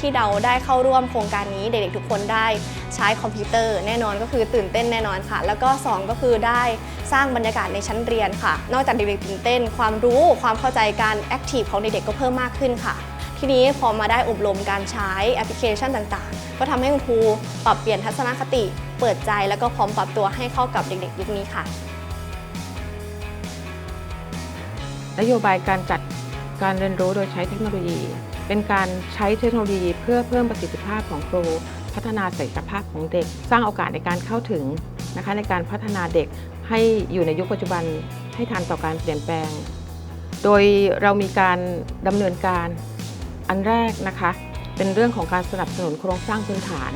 ที่เราได้เข้าร่วมโครงการนี้เด็กๆทุกคนได้ใช้คอมพิวเตอร์ แน่นอนก็คือตื่นเต้นแน่นอนค่ะ แล้วก็สองก็คือได้สร้างบรรยากาศในชั้นเรียนค่ะ นอกจากเด็กๆตื่นเต้น ความรู้ความเข้าใจการแอคทีฟของเด็กๆก็เพิ่มมากขึ้นค่ะ ทีนี้พอมาได้อบรมการใช้แอปพลิเคชันต่างๆ ก็ทำให้คุณครูปรับเปลี่ยนทัศนคติ เปิดใจแล้วก็พร้อมปรับตัวให้เข้ากับเด็กๆยุคนี้ค่ะนโยบายการจัดการเรียนรู้โดยใช้เทคโนโลยี เป็นการใช้เทคโนโลยีเพื่อเพิ่มประสิทธิภาพของครู พัฒนาศักยภาพของเด็ก สร้างโอกาสในการเข้าถึงนะคะในการพัฒนาเด็กให้อยู่ในยุคปัจจุบันให้ทันต่อการเปลี่ยนแปลง โดยเรามีการดำเนินการอันแรกนะคะ เป็นเรื่องของการสนับสนุนโครงสร้างพื้นฐาน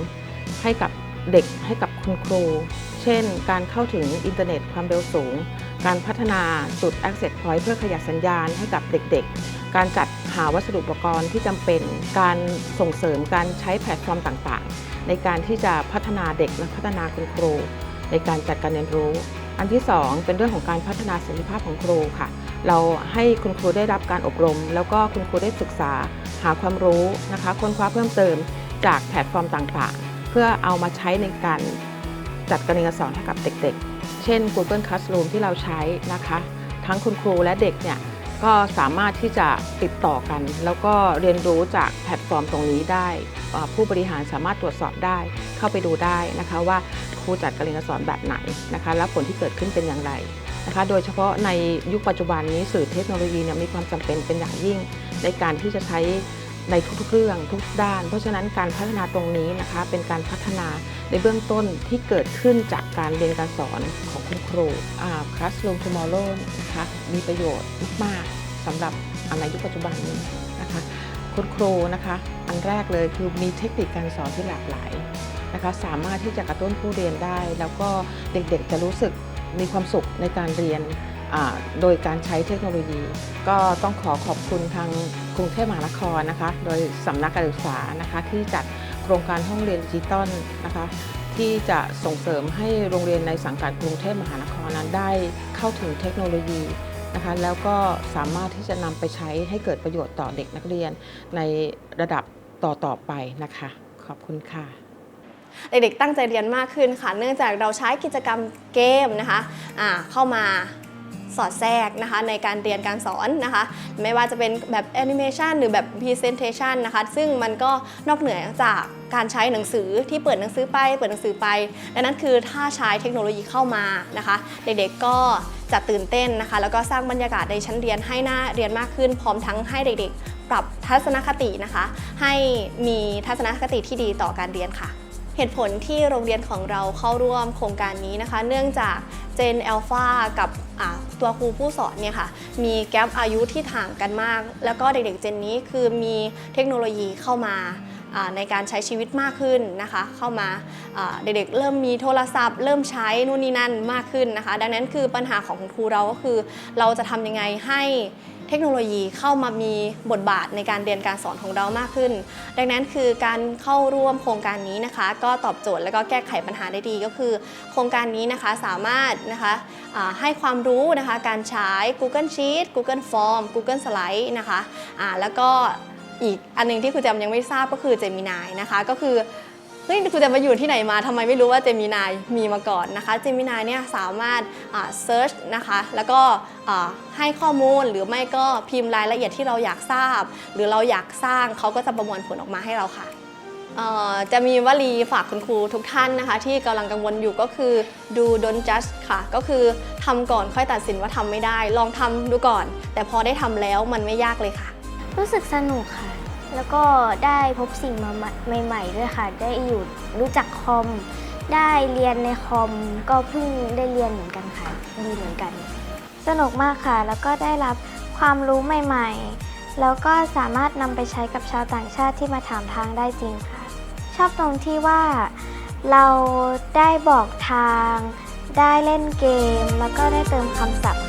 ให้กับเด็กให้กับคุณครู เช่น การเข้าถึงอินเทอร์เน็ตความเร็วสูง การพัฒนาจุด Access Point เพื่อขยายสัญญาณให้กับเด็กๆ การจัดหาวัสดุอุปกรณ์ที่จำเป็น การส่งเสริมการใช้แพลตฟอร์มต่างๆ ในการที่จะพัฒนาเด็กและพัฒนาคุณครู ในการจัดการเรียนรู้ อันที่ 2 เป็นเรื่องของการพัฒนาศักยภาพของครูค่ะ เราให้คุณครูได้รับการอบรม แล้วก็คุณครูได้ศึกษาหาความรู้นะคะค้นคว้าเพิ่มเติมจากแพลตฟอร์มต่างๆ เพื่อเอามาใช้ในการจัดการเรียนการสอนให้กับเด็กๆ เช่น Google Classroom ที่เราใช้นะคะ ทั้งคุณครูและเด็กเนี่ย ก็สามารถที่จะติดต่อกัน แล้วก็เรียนรู้จากแพลตฟอร์มตรงนี้ได้ ผู้บริหารสามารถตรวจสอบได้เข้าไปดูได้นะคะว่าครูจัดการเรียนการสอนแบบไหนนะคะ และผลที่เกิดขึ้นเป็นอย่างไรนะคะ โดยเฉพาะในยุคปัจจุบันนี้สื่อเทคโนโลยีเนี่ยมีความจำเป็นเป็นอย่างยิ่ง ในการที่จะใช้ ในทุกๆเรื่องทุกด้าน เพราะฉะนั้นการพัฒนาตรงนี้นะคะ เป็นการพัฒนาในเบื้องต้นที่เกิดขึ้นจากการเรียนการสอนของคุณครูอ่า Classroom Tomorrow นะคะมีประโยชน์มากๆสำหรับในยุคปัจจุบันนี้นะคะคุณครูนะคะอันแรกเลยคือมีเทคนิคการสอนที่หลากหลายนะคะสามารถที่จะกระตุ้นผู้เรียนได้ แล้วก็เด็กๆจะรู้สึกมีความสุขในการเรียน โดยการใช้เทคโนโลยี ก็ต้องขอขอบคุณทางกรุงเทพมหานครนะคะ โดยสำนักการศึกษานะคะที่จัดโครงการห้องเรียนดิจิตอลนะคะที่จะส่งเสริมให้โรงเรียนในสังกัดกรุงเทพมหานครนั้นได้เข้าถึงเทคโนโลยีนะคะแล้วก็สามารถที่จะนำไปใช้ให้เกิดประโยชน์ต่อเด็กนักเรียนในระดับต่อ ๆ ไปนะคะ ขอบคุณค่ะ เด็กๆตั้งใจเรียนมากขึ้นค่ะ เนื่องจากเราใช้กิจกรรมเกมนะคะอ่าเข้ามา สอดแทรกนะคะในการเรียนการสอนนะคะ ไม่ว่าจะเป็นแบบแอนิเมชันหรือแบบ Presentation นะคะ ซึ่งมันก็นอกเหนือจากการใช้หนังสือที่เปิดหนังสือไป เปิดหนังสือไปดังนั้นคือถ้าใช้เทคโนโลยีเข้ามานะคะ เด็กๆก็จะตื่นเต้นนะคะ แล้วก็สร้างบรรยากาศในชั้นเรียนให้น่าเรียนมากขึ้น พร้อมทั้งให้เด็กๆ ปรับทัศนคตินะคะ ให้มีทัศนคติที่ดีต่อการเรียนค่ะเหตุผลที่โรงเรียนของเราเข้าร่วมโครงการนี้นะคะ เนื่องจาก เจนอัลฟากับตัวครูผู้สอนเนี่ยค่ะมีแกลบอายุที่ถ่างกันมาก แล้วก็เด็กๆเจนนี้คือมีเทคโนโลยีเข้ามาในการใช้ชีวิตมากขึ้นนะคะ เข้ามาเด็กๆเริ่มมีโทรศัพท์ เริ่มใช้นู่นนี่นั่นมากขึ้นนะคะ ดังนั้นคือปัญหาของครูเราก็คือ เราจะทำยังไงให้ ทคโนโลยีเข้ามามีบทบาทในการเรียนการสอนของเรามากขึ้น ดังนั้นคือการเข้าร่วมโครงการนี้นะคะ ก็ตอบโจทย์และก็แก้ไขปัญหาได้ดีก็คือ โครงการนี้นะคะสามารถนะคะให้ความรู้นะคะการใช้ Google Sheet Google Form Google Slide นะคะอ่าแล้วก็อีกอันหนึงที่ครูแจมยังไม่ทราบก็คือ Gemini นะคะ ก็คือ เฮ้ยครูจมมาอยู่ที่ไหนมาทำไมไม่รู้ว่า Gemini มีมาก่อนนะคะ Gemini เนี่ยสามารถเซิร์ชนะคะแล้วก็อ่ให้ข้อมูลหรือไม่ก็พิมพ์รายละเอียดที่เราอยากทราบ หรือเราอยากสร้างเขาก็จะประมวลผลออกมาให้เราค่ะเอ่อจะมีวลีฝากคุณครูทุกท่านนะคะ ที่กำลังกังวลอยู่ก็คือ do don't judge ค่ะ ก็คือทำก่อนค่อยตัดสินว่าทำไม่ได้ ลองทำดูก่อน แต่พอได้ทำแล้วมันไม่ยากเลยค่ะ รู้สึกสนุกค่ะ แล้วก็ได้พบสิ่งใหม่ ๆ ด้วยค่ะ ได้อยู่รู้จักคอม ได้เรียนในคอมก็เพิ่งได้เรียนเหมือนกันค่ะดีเหมือนกัน สนุกมากค่ะ แล้วก็ได้รับความรู้ใหม่ ๆ แล้วก็สามารถนำไปใช้กับชาวต่างชาติที่มาถามทางได้จริงค่ะ ชอบตรงที่ว่าเราได้บอกทาง ได้เล่นเกม แล้วก็ได้เติมคำศัพท์